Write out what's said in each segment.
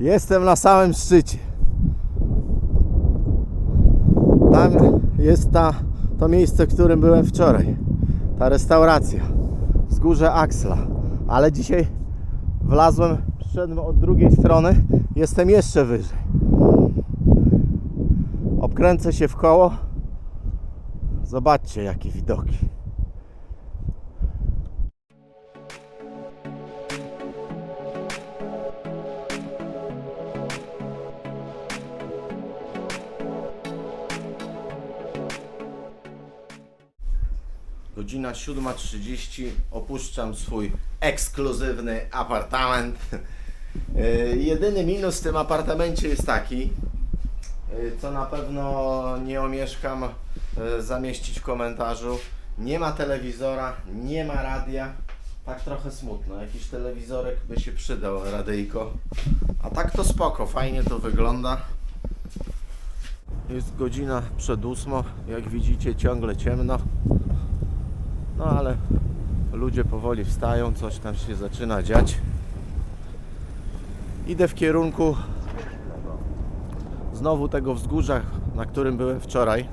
Jestem na samym szczycie. Tam jest ta, to miejsce, w którym byłem wczoraj. Ta restauracja. Wzgórze Axla. Ale dzisiaj wlazłem, przyszedłem od drugiej strony. Jestem jeszcze wyżej. Obkręcę się w koło. Zobaczcie, jakie widoki. Godzina 7.30. Opuszczam swój ekskluzywny apartament. E, Jedyny minus w tym apartamencie jest taki, e, co na pewno nie omieszkam e, zamieścić w komentarzu. Nie ma telewizora, nie ma radia. Tak trochę smutno. Jakiś telewizorek by się przydał, radyjko. A tak to spoko, fajnie to wygląda. Jest godzina przed ósmą. Jak widzicie, ciągle ciemno. No ale ludzie powoli wstają, coś tam się zaczyna dziać. Idę w kierunku znowu tego wzgórza, na którym byłem wczoraj.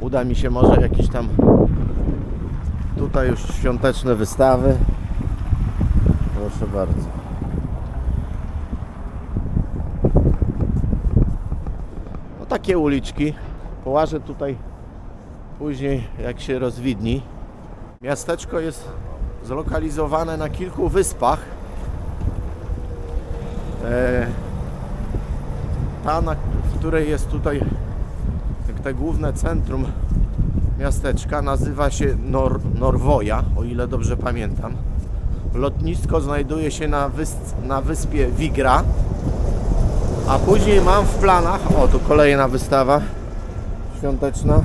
Uda mi się może jakieś tam tutaj już świąteczne wystawy. Proszę bardzo. No takie uliczki. Połażę tutaj później, jak się rozwidni. Miasteczko jest zlokalizowane na kilku wyspach. E, ta, na, w której jest tutaj te główne centrum miasteczka, nazywa się Nor, Norwoja, o ile dobrze pamiętam. Lotnisko znajduje się na, na wyspie Wigra. A później mam w planach, o tu kolejna wystawa świąteczna.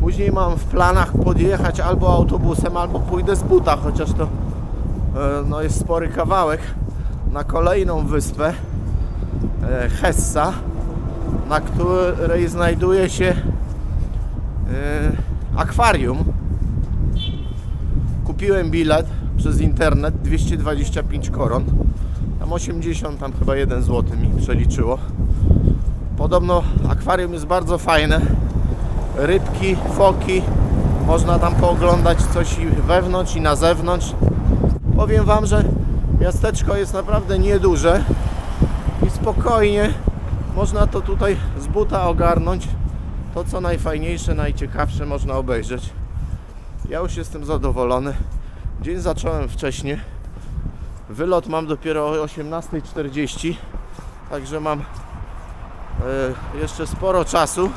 Później mam w planach podjechać albo autobusem, albo pójdę z buta, chociaż to e, no, jest spory kawałek na kolejną wyspę e, Hessa, na której znajduje się e, akwarium. Kupiłem bilet przez internet 225 koron. Tam 80, tam chyba 1 zł mi przeliczyło. Podobno akwarium jest bardzo fajne. Rybki, foki. Można tam pooglądać coś i wewnątrz i na zewnątrz. Powiem Wam, że miasteczko jest naprawdę nieduże i spokojnie można to tutaj z buta ogarnąć. To co najfajniejsze, najciekawsze można obejrzeć. Ja już jestem zadowolony. Dzień zacząłem wcześniej. Wylot mam dopiero o 18.40, także mam jeszcze sporo czasu.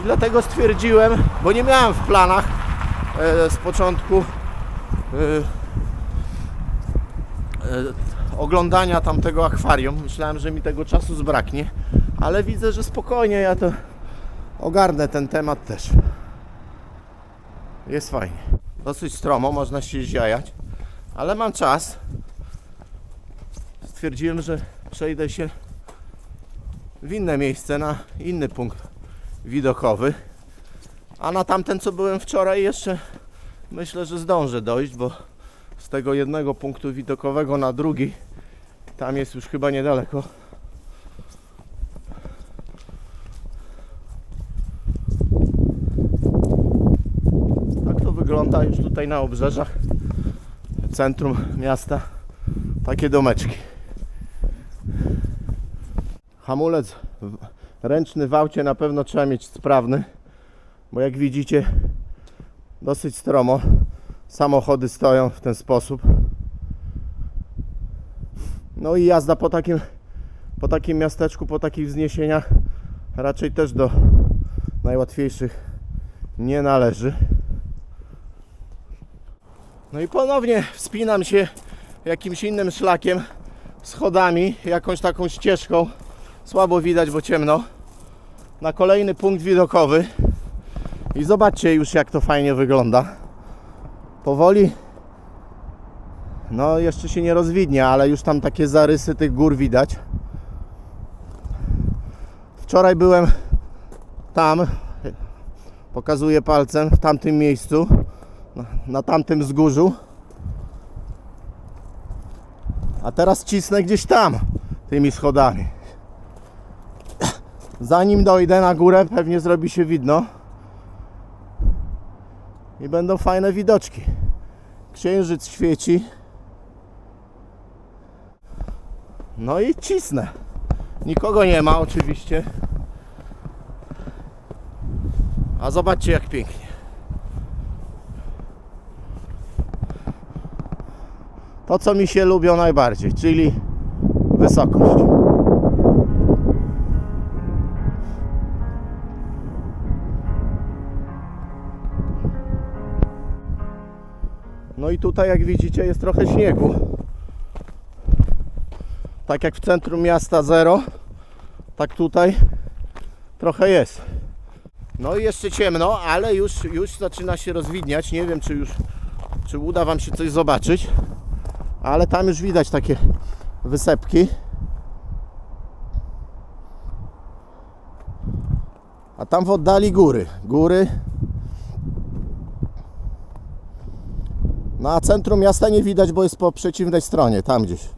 I dlatego stwierdziłem, bo nie miałem w planach e, z początku e, e, oglądania tamtego akwarium. Myślałem, że mi tego czasu zbraknie, ale widzę, że spokojnie ja to ogarnę ten temat też. Jest fajnie. Dosyć stromo, można się zjajać, ale mam czas. Stwierdziłem, że przejdę się w inne miejsce, na inny punkt widokowy. A na tamten, co byłem wczoraj, jeszcze myślę, że zdążę dojść, bo z tego jednego punktu widokowego na drugi tam jest już chyba niedaleko. Tak to wygląda już tutaj na obrzeżach centrum miasta. Takie domeczki. Hamulec ręczny w aucie na pewno trzeba mieć sprawny, bo jak widzicie dosyć stromo. Samochody stoją w ten sposób. No i jazda po takim, po takim miasteczku, po takich wzniesieniach raczej też do najłatwiejszych nie należy. No i ponownie wspinam się jakimś innym szlakiem, schodami, jakąś taką ścieżką. Słabo widać, bo ciemno. Na kolejny punkt widokowy. I zobaczcie już jak to fajnie wygląda. Powoli. No jeszcze się nie rozwidnia, ale już tam takie zarysy tych gór widać. Wczoraj byłem tam, pokazuję palcem, w tamtym miejscu. na tamtym wzgórzu. A teraz cisnę gdzieś tam, tymi schodami. Zanim dojdę na górę, pewnie zrobi się widno. I będą fajne widoczki. Księżyc świeci. No i cisnę. Nikogo nie ma oczywiście. A zobaczcie jak pięknie. To co mi się lubią najbardziej, czyli wysokość. No i tutaj jak widzicie jest trochę śniegu. Tak jak w centrum miasta zero, tak tutaj trochę jest. No i jeszcze ciemno, ale już, już zaczyna się rozwidniać. Nie wiem czy już czy uda Wam się coś zobaczyć, ale tam już widać takie wysepki. A tam w oddali góry. Góry. No a centrum miasta nie widać, bo jest po przeciwnej stronie, tam gdzieś.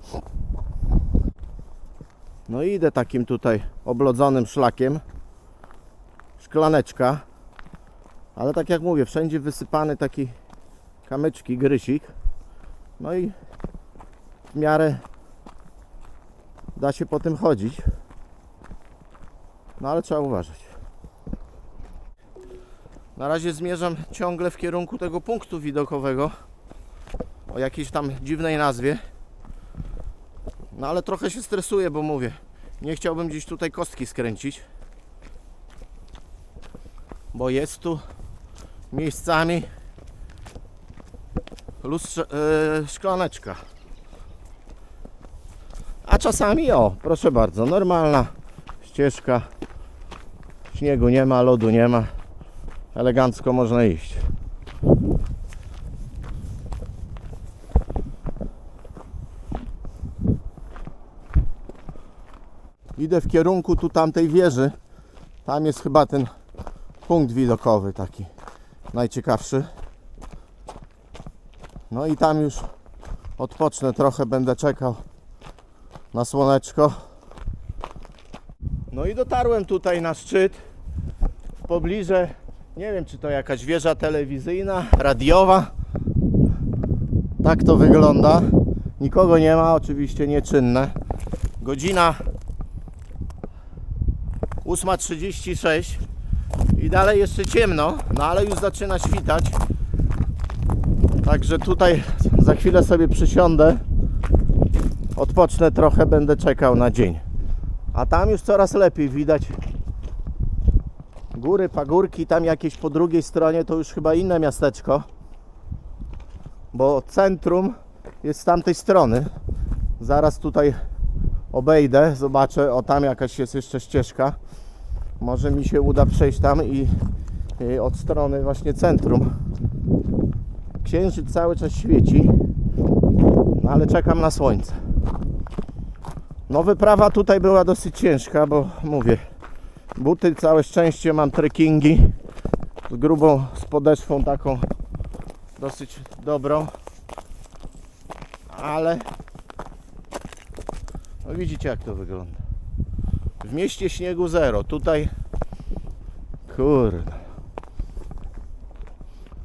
No i idę takim tutaj oblodzonym szlakiem. Szklaneczka. Ale tak jak mówię, wszędzie wysypany taki kamyczki, grysik. No i w miarę da się po tym chodzić. No ale trzeba uważać. Na razie zmierzam ciągle w kierunku tego punktu widokowego o jakiejś tam dziwnej nazwie. No ale trochę się stresuję, bo mówię, nie chciałbym gdzieś tutaj kostki skręcić. Bo jest tu miejscami lustrze, yy, szklaneczka. A czasami o, proszę bardzo, normalna ścieżka. Śniegu nie ma, lodu nie ma. Elegancko można iść. Idę w kierunku tu tamtej wieży. Tam jest chyba ten punkt widokowy taki najciekawszy. No i tam już odpocznę trochę, będę czekał na słoneczko. No i dotarłem tutaj na szczyt. W pobliżu, nie wiem czy to jakaś wieża telewizyjna, radiowa. Tak to wygląda. Nikogo nie ma, oczywiście nieczynne. Godzina 8.36 i dalej jeszcze ciemno, no ale już zaczyna świtać. Także tutaj za chwilę sobie przysiądę, odpocznę trochę, będę czekał na dzień. A tam już coraz lepiej widać góry, pagórki, tam jakieś po drugiej stronie to już chyba inne miasteczko, bo centrum jest z tamtej strony. Zaraz tutaj obejdę, zobaczę, o tam jakaś jest jeszcze ścieżka. Może mi się uda przejść tam i, i od strony właśnie centrum. Księżyc cały czas świeci, no ale czekam na słońce. No wyprawa tutaj była dosyć ciężka, bo mówię, buty całe szczęście mam trekkingi z grubą, z podeszwą taką dosyć dobrą, ale no widzicie jak to wygląda. W mieście śniegu zero, tutaj kurde.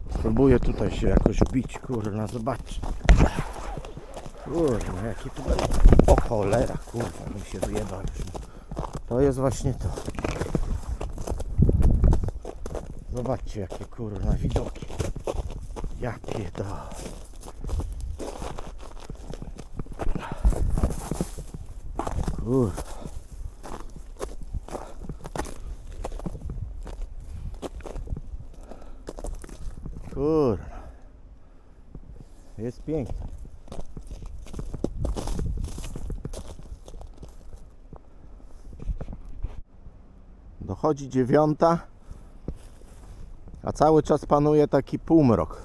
Spróbuję tutaj się jakoś bić, kurna, zobaczcie. Kurna, jaki tu O cholera, kurwa, mi się wyjebał. To jest właśnie to. Zobaczcie, jakie kurna widoki. Ja pierdolę. Kurwa. Kurwa. Jest pięknie. Dochodzi dziewiąta, a cały czas panuje taki półmrok.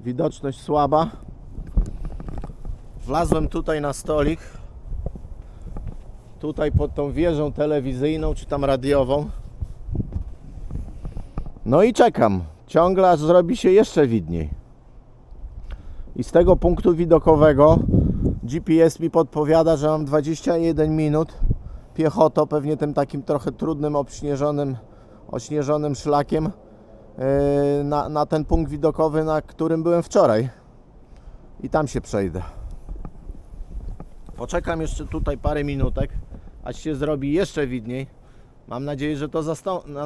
Widoczność słaba. Wlazłem tutaj na stolik. tutaj pod tą wieżą telewizyjną czy tam radiową. No i czekam, ciągle aż zrobi się jeszcze widniej. I z tego punktu widokowego GPS mi podpowiada, że mam 21 minut piechotą, pewnie tym takim trochę trudnym, obśnieżonym, ośnieżonym szlakiem yy, na, na ten punkt widokowy, na którym byłem wczoraj. I tam się przejdę. Poczekam jeszcze tutaj parę minutek, aż się zrobi jeszcze widniej. Mam nadzieję, że to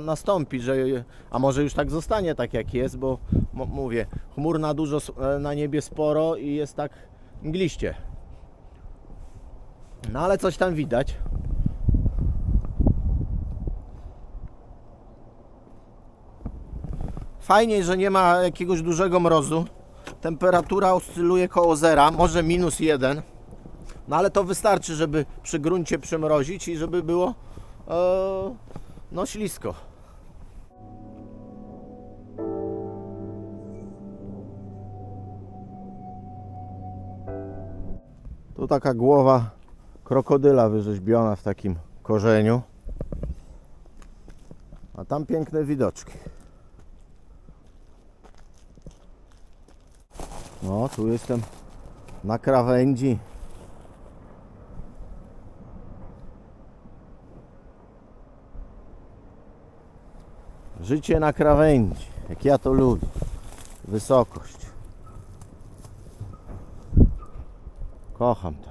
nastąpi, że, a może już tak zostanie tak jak jest, bo mówię, chmur na dużo, e, na niebie sporo i jest tak mgliście. No ale coś tam widać. Fajnie, że nie ma jakiegoś dużego mrozu. Temperatura oscyluje koło zera, może minus jeden. No ale to wystarczy, żeby przy gruncie przymrozić i żeby było no ślisko. Tu taka głowa krokodyla wyrzeźbiona w takim korzeniu. A tam piękne widoczki. No, tu jestem na krawędzi. Życie na krawędzi, jak ja to lubię. Wysokość. Kocham to.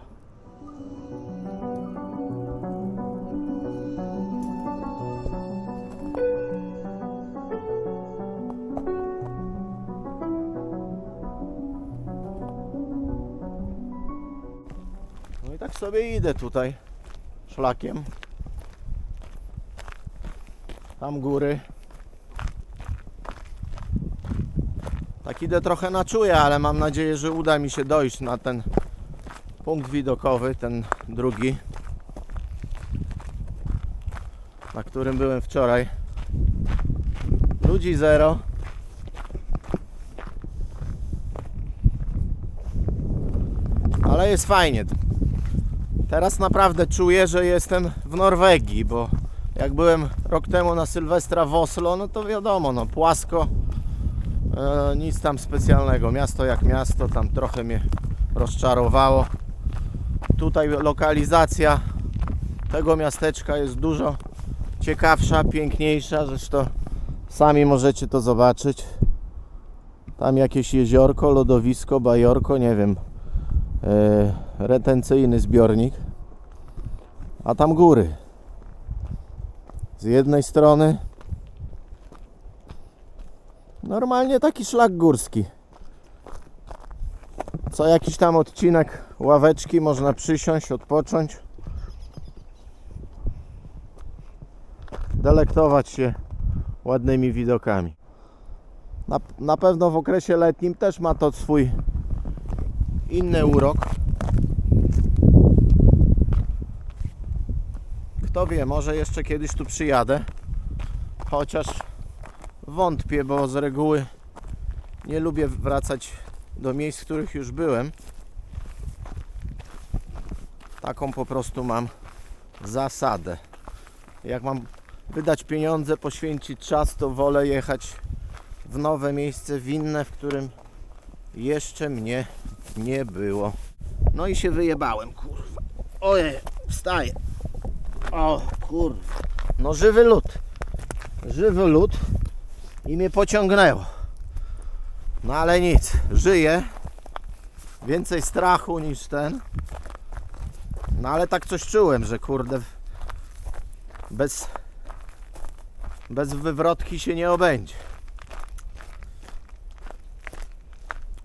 No i tak sobie idę tutaj szlakiem. Tam góry. Tak idę trochę na czuję, ale mam nadzieję, że uda mi się dojść na ten punkt widokowy, ten drugi, na którym byłem wczoraj. Ludzi zero. Ale jest fajnie. Teraz naprawdę czuję, że jestem w Norwegii, bo jak byłem rok temu na Sylwestra w Oslo, no to wiadomo, no płasko, e, nic tam specjalnego. Miasto jak miasto, tam trochę mnie rozczarowało. Tutaj lokalizacja tego miasteczka jest dużo ciekawsza, piękniejsza, zresztą sami możecie to zobaczyć. Tam jakieś jeziorko, lodowisko, bajorko, nie wiem, e, retencyjny zbiornik, a tam góry. Z jednej strony normalnie taki szlak górski. Co jakiś tam odcinek ławeczki można przysiąść, odpocząć. Delektować się ładnymi widokami. Na, na pewno w okresie letnim też ma to swój inny urok. Kto wie, może jeszcze kiedyś tu przyjadę. Chociaż wątpię, bo z reguły nie lubię wracać do miejsc, w których już byłem. Taką po prostu mam zasadę. Jak mam wydać pieniądze, poświęcić czas, to wolę jechać w nowe miejsce, w inne, w którym jeszcze mnie nie było. No i się wyjebałem, kurwa. Ojej, wstaję. O, kurwa. No żywy lód. Żywy lód i mnie pociągnęło. No ale nic, żyję. Więcej strachu niż ten. No ale tak coś czułem, że kurde bez bez wywrotki się nie obędzie.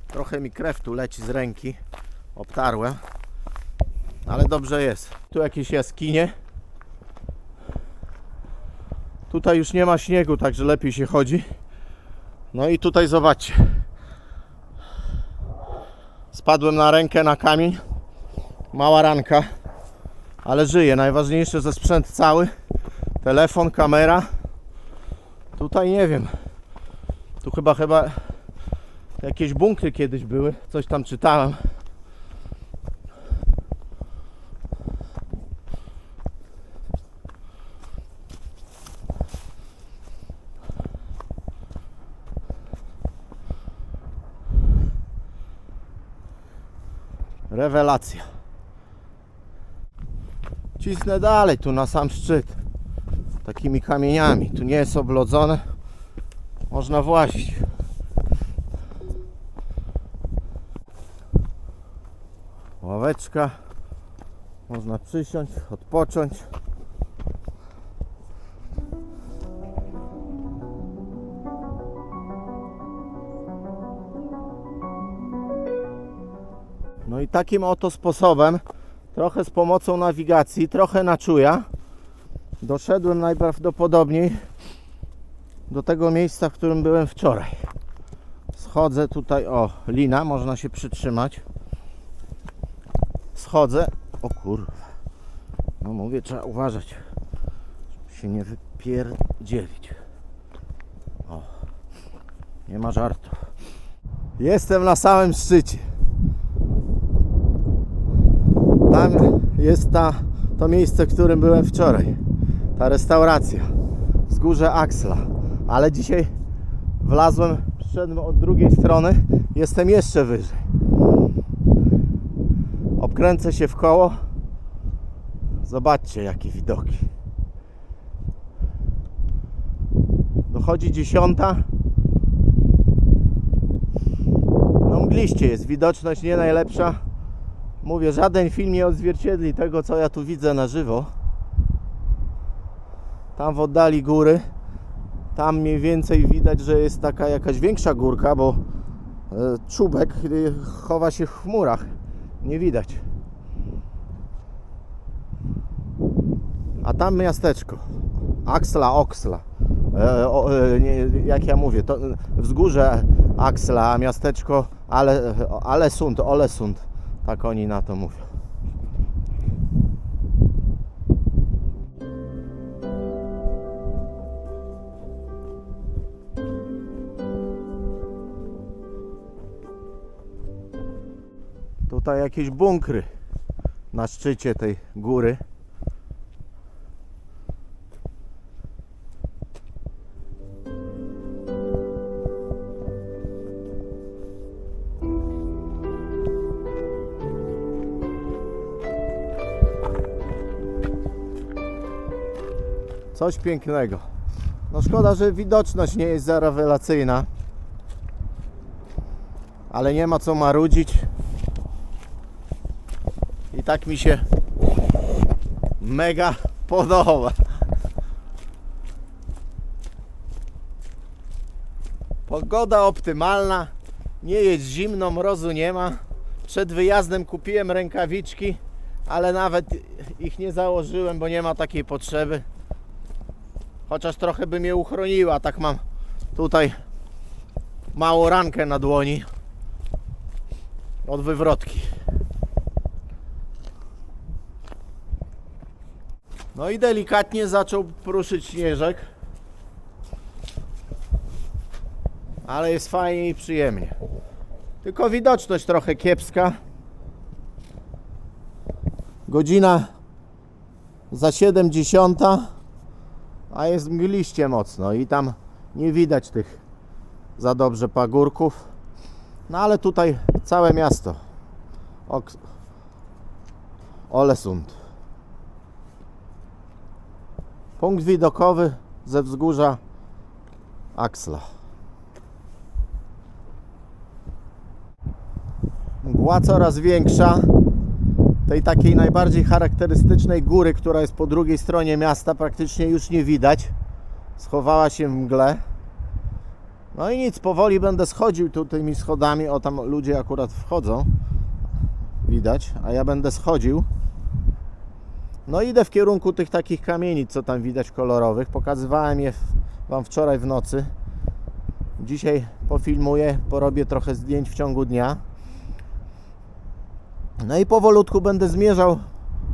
Trochę mi krew tu leci z ręki. Obtarłem. Ale dobrze jest. Tu jakieś jaskinie. Tutaj już nie ma śniegu, także lepiej się chodzi. No i tutaj zobaczcie. Spadłem na rękę na kamień. Mała ranka. Ale żyję. Najważniejsze, że sprzęt cały. Telefon, kamera. Tutaj nie wiem. Tu chyba chyba jakieś bunkry kiedyś były. Coś tam czytałem. Rewelacja. Cisnę dalej tu na sam szczyt. Takimi kamieniami. Tu nie jest oblodzone. Można włazić. Ławeczka. Można przysiąść, odpocząć. Takim oto sposobem, trochę z pomocą nawigacji, trochę na czuja, doszedłem najprawdopodobniej do tego miejsca, w którym byłem wczoraj. Schodzę tutaj, o, lina, można się przytrzymać. Schodzę, o kurwa. No mówię, trzeba uważać, żeby się nie wypierdzielić. O, nie ma żartu. Jestem na samym szczycie. Tam jest ta, to miejsce, w którym byłem wczoraj. Ta restauracja. Wzgórze Axla. Ale dzisiaj wlazłem, przyszedłem od drugiej strony. Jestem jeszcze wyżej. Obkręcę się w koło. Zobaczcie, jakie widoki. Dochodzi dziesiąta. No mgliście jest, widoczność nie najlepsza. Mówię, żaden film nie odzwierciedli tego, co ja tu widzę na żywo. Tam w oddali góry, tam mniej więcej widać, że jest taka jakaś większa górka, bo e, czubek chowa się w chmurach. Nie widać. A tam miasteczko. Axla, Oxla. E, o, e, nie, jak ja mówię, to wzgórze Axla, a miasteczko Ale, Alesund, Olesund. Tak oni na to mówią. Tutaj jakieś bunkry na szczycie tej góry. Coś pięknego. No szkoda, że widoczność nie jest za rewelacyjna. Ale nie ma co marudzić. I tak mi się mega podoba. Pogoda optymalna. Nie jest zimno, mrozu nie ma. Przed wyjazdem kupiłem rękawiczki, ale nawet ich nie założyłem, bo nie ma takiej potrzeby. Chociaż trochę by mnie uchroniła, tak mam tutaj małą rankę na dłoni od wywrotki. No i delikatnie zaczął pruszyć śnieżek. Ale jest fajnie i przyjemnie. Tylko widoczność trochę kiepska. Godzina za 70 a jest mgliście mocno i tam nie widać tych za dobrze pagórków. No ale tutaj całe miasto. Ok Olesund. Punkt widokowy ze wzgórza Axla. Mgła coraz większa tej takiej najbardziej charakterystycznej góry, która jest po drugiej stronie miasta, praktycznie już nie widać. Schowała się w mgle. No i nic, powoli będę schodził tu tymi schodami. O, tam ludzie akurat wchodzą. Widać, a ja będę schodził. No idę w kierunku tych takich kamienic, co tam widać kolorowych. Pokazywałem je Wam wczoraj w nocy. Dzisiaj pofilmuję, porobię trochę zdjęć w ciągu dnia. No i powolutku będę zmierzał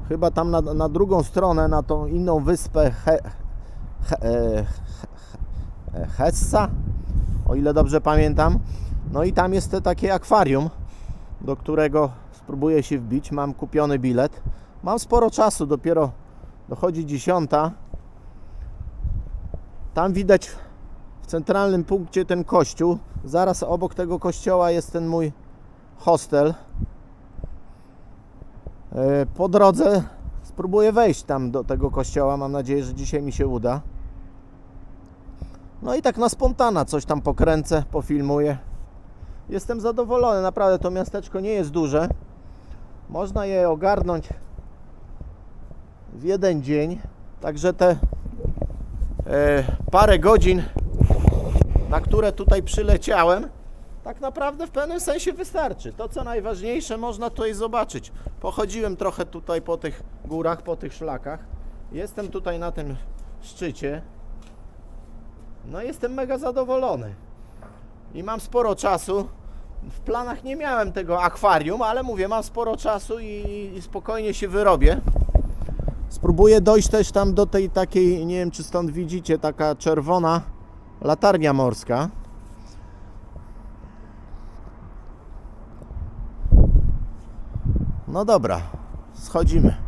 chyba tam na, na drugą stronę, na tą inną wyspę He, He, e, He, Hessa, o ile dobrze pamiętam. No i tam jest takie akwarium, do którego spróbuję się wbić. Mam kupiony bilet. Mam sporo czasu, dopiero dochodzi dziesiąta. Tam widać w centralnym punkcie ten kościół. Zaraz obok tego kościoła jest ten mój hostel. E, Po drodze spróbuję wejść tam do tego kościoła. Mam nadzieję, że dzisiaj mi się uda. No i tak na spontana coś tam pokręcę, pofilmuję. Jestem zadowolony, naprawdę to miasteczko nie jest duże. Można je ogarnąć w jeden dzień. Także te e, parę godzin, na które tutaj przyleciałem, tak naprawdę w pewnym sensie wystarczy. To co najważniejsze można tutaj zobaczyć. Pochodziłem trochę tutaj po tych górach, po tych szlakach. Jestem tutaj na tym szczycie. No jestem mega zadowolony. I mam sporo czasu. W planach nie miałem tego akwarium, ale mówię, mam sporo czasu i, i spokojnie się wyrobię. Spróbuję dojść też tam do tej takiej, nie wiem czy stąd widzicie, taka czerwona latarnia morska. No dobra, schodzimy.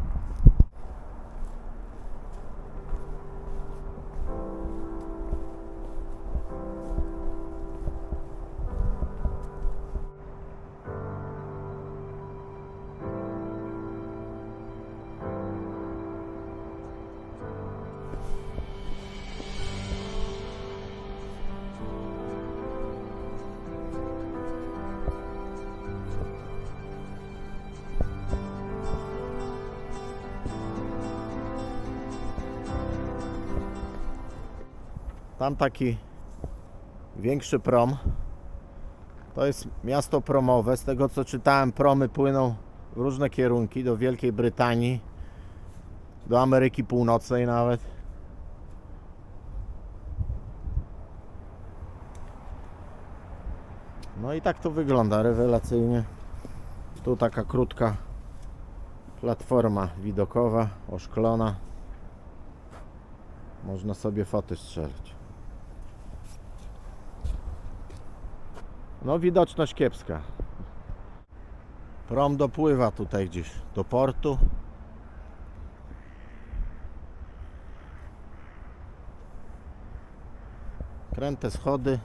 Tam taki większy prom. To jest miasto promowe. Z tego co czytałem, promy płyną w różne kierunki do Wielkiej Brytanii, do Ameryki Północnej nawet. No i tak to wygląda rewelacyjnie. Tu taka krótka platforma widokowa, oszklona. Można sobie foty strzelać. No widoczność kiepska. Prom dopływa tutaj gdzieś do portu. Kręte schody.